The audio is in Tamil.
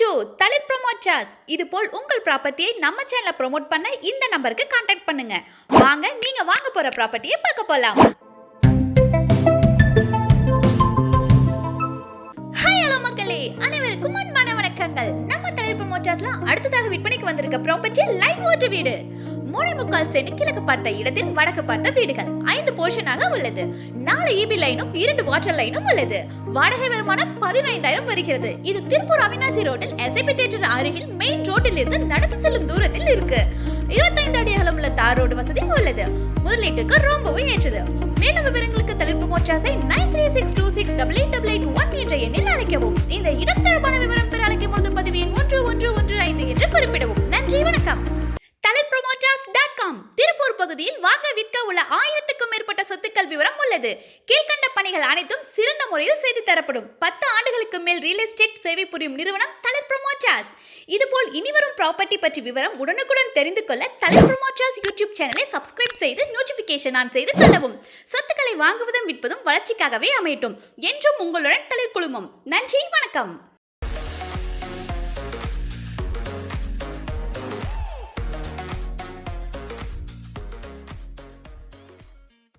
டு தலித் ப்ரொமோட்டர்ஸ் இது போல் உங்கள் ப்ராப்பர்ட்டியை நம்ம சேனலை ப்ரோமோட் பண்ண இந்த நம்பருக்கு காண்டாக்ட் பண்ணுங்க. வாங்க நீங்க வாங்க போற ப்ராப்பர்ட்டியை பார்க்க போலாம். ஹாய் ஹலோ மக்களே. அனைவருக்கும் அன்பான வணக்கங்கள். நம்ம தலித் ப்ரொமோட்டர்ஸ்ல அடுத்ததாக விற்பனைக்கு வந்திருக்க ப்ராப்பர்ட்டி லைவ் ஓட்டு வீடு. மூணே முக்கால் சென்ட் கிழக்கு பார்த்த இடத்தில் வடக்கு பார்த்த வீடுகள். ஐந்து போர்ஷனாக உள்ளது. நாலு இபி லைனும் இரண்டு வாட்டர் லைனும் உள்ளது. வாடகை வருமானம் பதினைந்தாயிரம் வருகிறது. இது திருப்பூர் அவினாசி ரோட்டில் எஸ்ஐபி தேட்டர் அருகில் மெயின் ரோட்டில் இருந்து நடந்து செல்லும் தூரத்தில் இருக்கு. இருபத்தைந்து அடி அகலம் உள்ள தார் ரோடு வசதி உள்ளது. முதலீட்டுக்கு ரொம்பவும் ஏற்றது. மேலும் விவரங்களுக்கு தலைப்பு மோச்சாசை nine three six two six double eight double eight one என்ற எண்ணில் அழைக்கவும். இந்த இடம் தொடர்பான பகுதியில் வாங்க விற்க உள்ள ஆயிரத்துக்கும் மேற்பட்ட சொத்துக்கள் விவரம் உள்ளது. கீழ்கண்ட பணிகள் அனைத்தும் சிறந்த முறையில் செய்து தரப்படும். பத்து ஆண்டுகளுக்கு மேல் ரியல் எஸ்டேட் சேவை புரியும் நிறுவனம் தலை ப்ரொமோச்சாஸ் இதுபோல் இனிவரும் ப்ராப்பர்ட்டி பற்றி விவரம் உடனுக்குடன் தெரிந்து கொள்ள தலை ப்ரொமோச்சாஸ் யூடியூப் சேனலை சப்ஸ்கிரைப் செய்து நோட்டிபிகேஷன் ஆன் செய்து கொள்ளவும். சொத்துக்களை வாங்குவதும் விற்பதும் வளர்ச்சிக்காகவே அமையட்டும். என்றும் உங்களுடன் தலித் குழுமம். நன்றி வணக்கம்.